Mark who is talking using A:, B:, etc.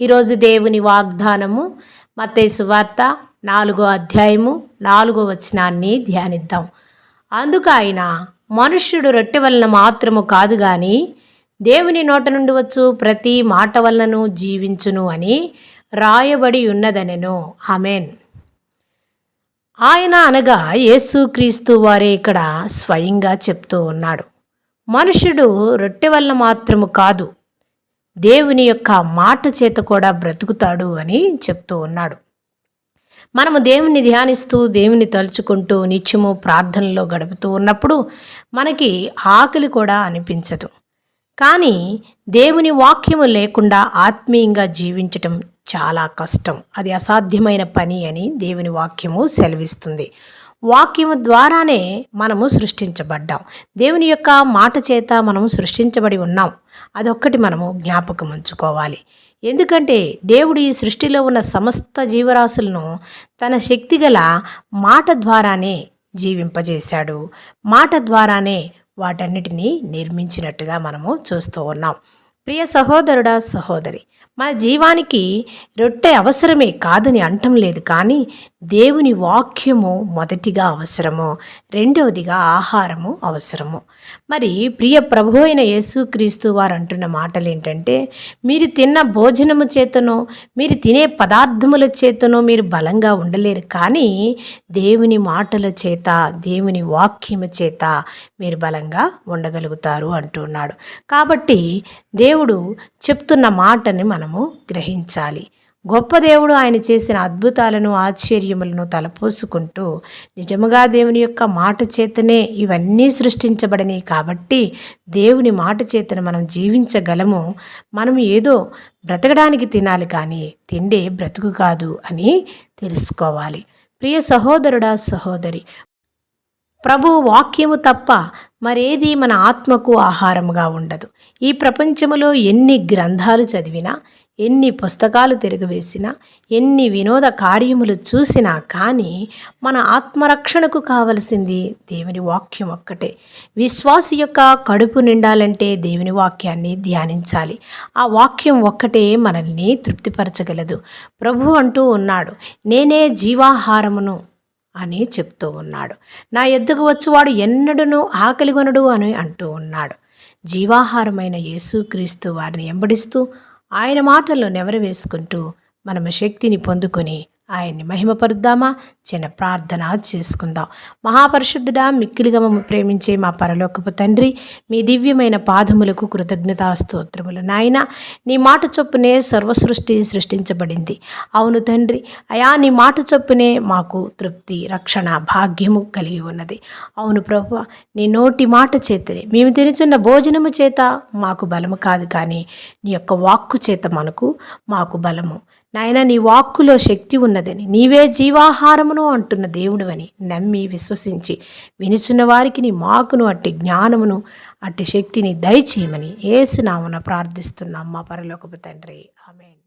A: ఈరోజు దేవుని వాగ్దానము మతేసు వార్త నాలుగో అధ్యాయము నాలుగో వచనాన్ని ధ్యానిద్దాం. అందుకు ఆయన మనుష్యుడు రొట్టె వలన మాత్రము కాదు కానీ దేవుని నోట నుండి వచ్చు ప్రతి మాట వలనను జీవించును అని రాయబడి ఉన్నదనెను. ఆమెన్. ఆయన అనగా యేసుక్రీస్తు వారే ఇక్కడ స్వయంగా చెప్తూ ఉన్నాడు. మనుషుడు రొట్టె వల్ల మాత్రము కాదు దేవుని యొక్క మాట చేత కూడా బ్రతుకుతాడు అని చెప్తూ ఉన్నాడు. మనము దేవుని ధ్యానిస్తూ దేవుని తలుచుకుంటూ నిత్యము ప్రార్థనలో గడుపుతూ ఉన్నప్పుడు మనకి ఆకలి కూడా అనిపించదు. కానీ దేవుని వాక్యము లేకుండా ఆత్మీయంగా జీవించటం చాలా కష్టం. అది అసాధ్యమైన పని అని దేవుని వాక్యము సెలవిస్తుంది. వాక్యము ద్వారానే మనము సృష్టించబడ్డాం. దేవుని యొక్క మాట చేత మనము సృష్టించబడి ఉన్నాం. అదొక్కటి మనము జ్ఞాపకం ఉంచుకోవాలి. ఎందుకంటే దేవుడు ఈ సృష్టిలో ఉన్న సమస్త జీవరాశులను తన శక్తిగల మాట ద్వారానే జీవింపజేశాడు. మాట ద్వారానే వాటన్నిటినీ నిర్మించినట్టుగా మనము చూస్తూ ఉన్నాం. ప్రియ సహోదరుడా సహోదరి మన జీవానికి రొట్టె అవసరమే కాదని అంటం లేదు కానీ దేవుని వాక్యము మొదటిగా అవసరము రెండవదిగా ఆహారము అవసరము. మరి ప్రియ ప్రభు అయిన యేసుక్రీస్తు వారు అంటున్న మాటలు ఏంటంటే మీరు తిన్న భోజనము చేతనో మీరు తినే పదార్థముల చేతనో మీరు బలంగా ఉండలేరు కానీ దేవుని మాటల చేత దేవుని వాక్యము చేత మీరు బలంగా ఉండగలుగుతారు అంటున్నాడు కాబట్టి దేవుడు చెప్తున్న మాటని మనము గ్రహించాలి. గొప్ప దేవుడు ఆయన చేసిన అద్భుతాలను ఆశ్చర్యములను తలపోసుకుంటూ నిజముగా దేవుని యొక్క మాట చేతనే ఇవన్నీ సృష్టించబడినాయి కాబట్టి దేవుని మాట చేతను మనం జీవించగలము. మనం ఏదో బ్రతకడానికి తినాలి కానీ తిండే బ్రతుకు కాదు అని తెలుసుకోవాలి. ప్రియ సహోదరుడా సహోదరి ప్రభు వాక్యము తప్ప మరేది మన ఆత్మకు ఆహారముగా ఉండదు. ఈ ప్రపంచములో ఎన్ని గ్రంథాలు చదివినా ఎన్ని పుస్తకాలు తిరగవేసినా ఎన్ని వినోద కార్యములు చూసినా కానీ మన ఆత్మరక్షణకు కావలసింది దేవుని వాక్యం ఒక్కటే. విశ్వాసి యొక్క కడుపు నిండాలంటే దేవుని వాక్యాన్ని ధ్యానించాలి. ఆ వాక్యం ఒక్కటే మనల్ని తృప్తిపరచగలదు. ప్రభు అంటూ ఉన్నాడు నేనే జీవాహారమును అని చెప్తూ ఉన్నాడు. నా ఎద్దుకు వచ్చువాడు ఎన్నడూనూ ఆకలిగొనడు అని అంటూ ఉన్నాడు. జీవాహారమైన యేసుక్రీస్తు వారిని ఎంబడిస్తూ ఆయన మాటల్లో నెవరు వేసుకుంటూ మనము శక్తిని పొందుకొని ఆయన్ని మహిమపరుద్దామా? చిన్న ప్రార్థన చేసుకుందాం. మహాపరిశుద్ధుడా మిక్కిలిగా మమ్మ ప్రేమించే మా పరలోకపు తండ్రి మీ దివ్యమైన పాదములకు కృతజ్ఞతా స్తోత్రములు నాయన. నీ మాట చొప్పునే సర్వసృష్టి సృష్టించబడింది. అవును తండ్రి అయా నీ మాట చొప్పునే మాకు తృప్తి రక్షణ భాగ్యము కలిగి ఉన్నది. అవును ప్రభు నీ నోటి మాట చేతనే మేము తినుచున్న భోజనము చేత మాకు బలము కాదు కానీ నీ యొక్క వాక్కు చేత మనకు మాకు బలము. నాయన నీ వాక్కులో శక్తి ఉన్నదని నీవే జీవాహారమును అంటున్న దేవుడువని నమ్మి విశ్వసించి వినిచున్న వారికి నీ మాకును అట్టి జ్ఞానమును అట్టి శక్తిని దయచేయమని ఏసునామన ప్రార్థిస్తున్నాం మా పరలోకపు తండ్రి. ఆమెన్.